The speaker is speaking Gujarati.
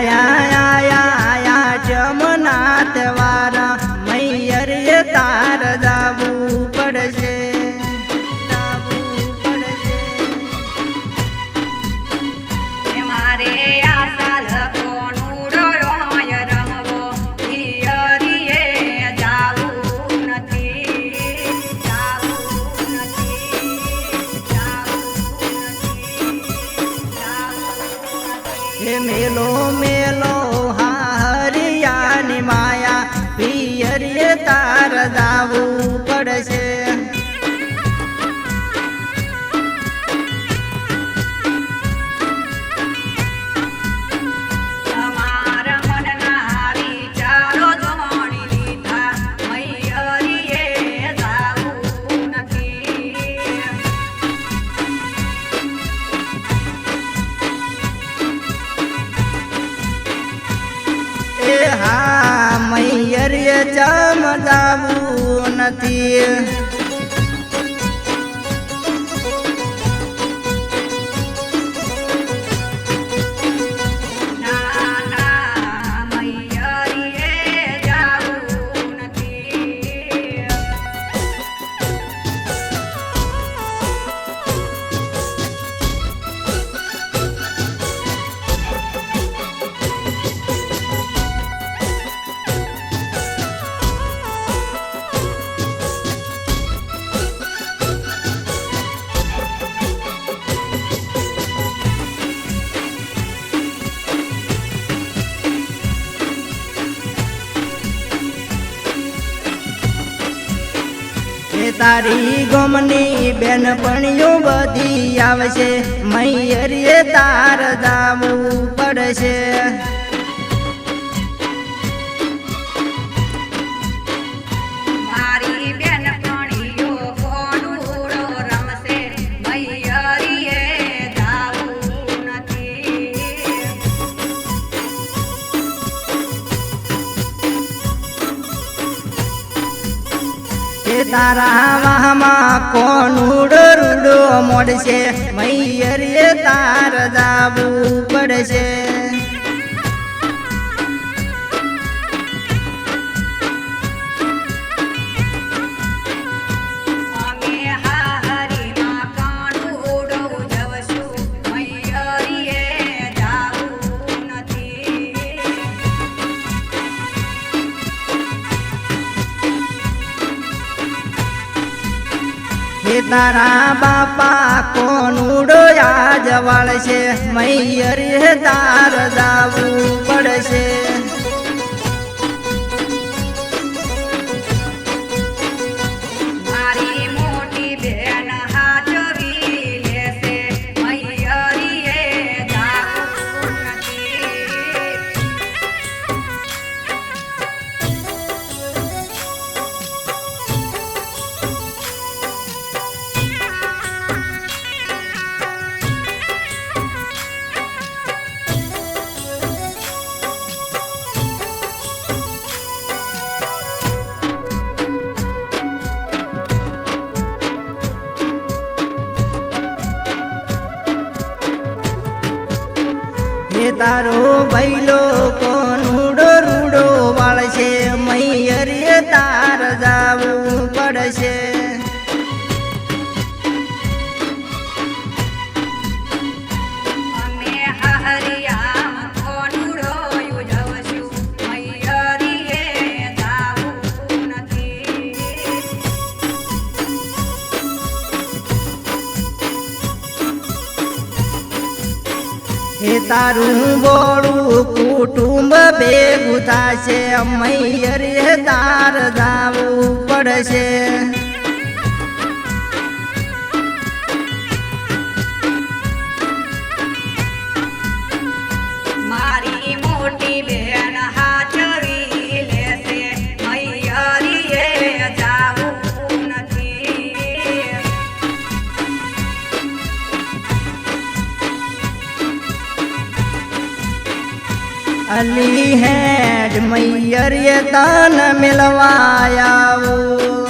એ મૈયર એ ચમ જાવું નથી. તારી ગમની બેનપણીઓ બધી આવશે. મૈયર એ તાર જાવું પડશે. એ તારા વાહમાં કોનું રૂડો મોડશે? મૈયરે તાર જાવું પડશે. હે તારા બાપા કોનુડો આજ વાળશે? મૈયર એ હે તારો ભૈલો કોનુડો રૂડો વાળશે? મૈયર એ તાર જાવું પડશે. હે તારું બોળું કુટુંબ ભેગું થશે. મૈયર તાર જાવું પડશે. અલી હેડ મૈયર દાન મિલવાયા